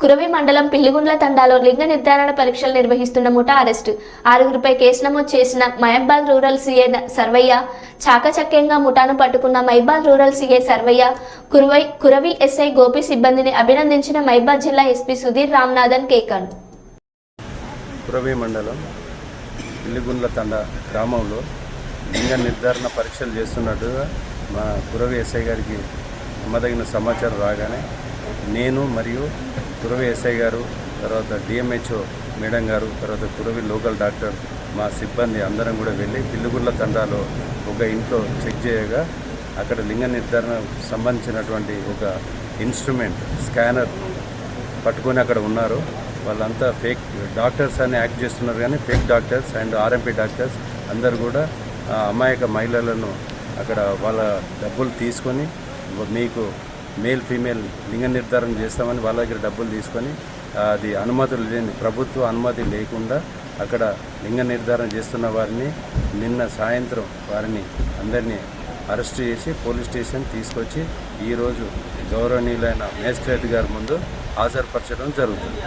కురవి మండలం పిల్లిగుండ్ల తండాలో లింగ నిర్ధారణ పరీక్షలు నిర్వహిస్తున్న ముఠా అరెస్టు. ఆరుగురిపై కేసు నమోదు చేసిన మహబాద్ రూరల్ సీఏ సర్వయ్య చాకచక్యంగా ముఠాను పట్టుకున్న మైబాద్ రూరల్ సీఏ సర్వయ్య కురవై కురవి ఎస్ఐ గోపి సిబ్బందిని అభినందించిన మైబాద్ జిల్లా ఎస్పీ సుధీర్ రామ్నాథన్ కేకన్ కురవి మండలం పిల్లిగుండ్ల తండ గ్రామంలో లింగ నిర్ధారణ పరీక్షలు చేస్తున్నట్టుగా మా కురవి ఎస్ఐ గారికి నమ్మదగిన సమాచారం రాగానే నేను మరియు తురవి ఎస్ఐ గారు తర్వాత డిఎంహెచ్ఓ మేడం గారు తర్వాత తురవి లోకల్ డాక్టర్ మా సిబ్బంది అందరం కూడా వెళ్ళి పిల్లిగుండ్ల తండాలో ఒక ఇంట్లో చెక్ చేయగా అక్కడ లింగ నిర్ధారణ సంబంధించినటువంటి ఒక ఇన్స్ట్రుమెంట్ స్కానర్ పట్టుకొని అక్కడ ఉన్నారు. వాళ్ళంతా ఫేక్ డాక్టర్స్ అని యాక్ట్ చేస్తున్నారు కానీ fake doctors and RMP doctors అందరు కూడా అమాయక మహిళలను అక్కడ వాళ్ళ డబ్బులు తీసుకొని మీకు మేల్ ఫీమేల్ లింగ నిర్ధారణ చేస్తామని వాళ్ళ దగ్గర డబ్బులు తీసుకొని అది అనుమతులు లేని ప్రభుత్వ అనుమతి లేకుండా అక్కడ లింగ నిర్ధారణ చేస్తున్న వారిని నిన్న సాయంత్రం వారిని అందరినీ అరెస్ట్ చేసి పోలీస్ స్టేషన్ తీసుకొచ్చి ఈరోజు గౌరవనీయులైన మేజిస్ట్రేట్ గారి ముందు హాజరుపరచడం జరుగుతుంది.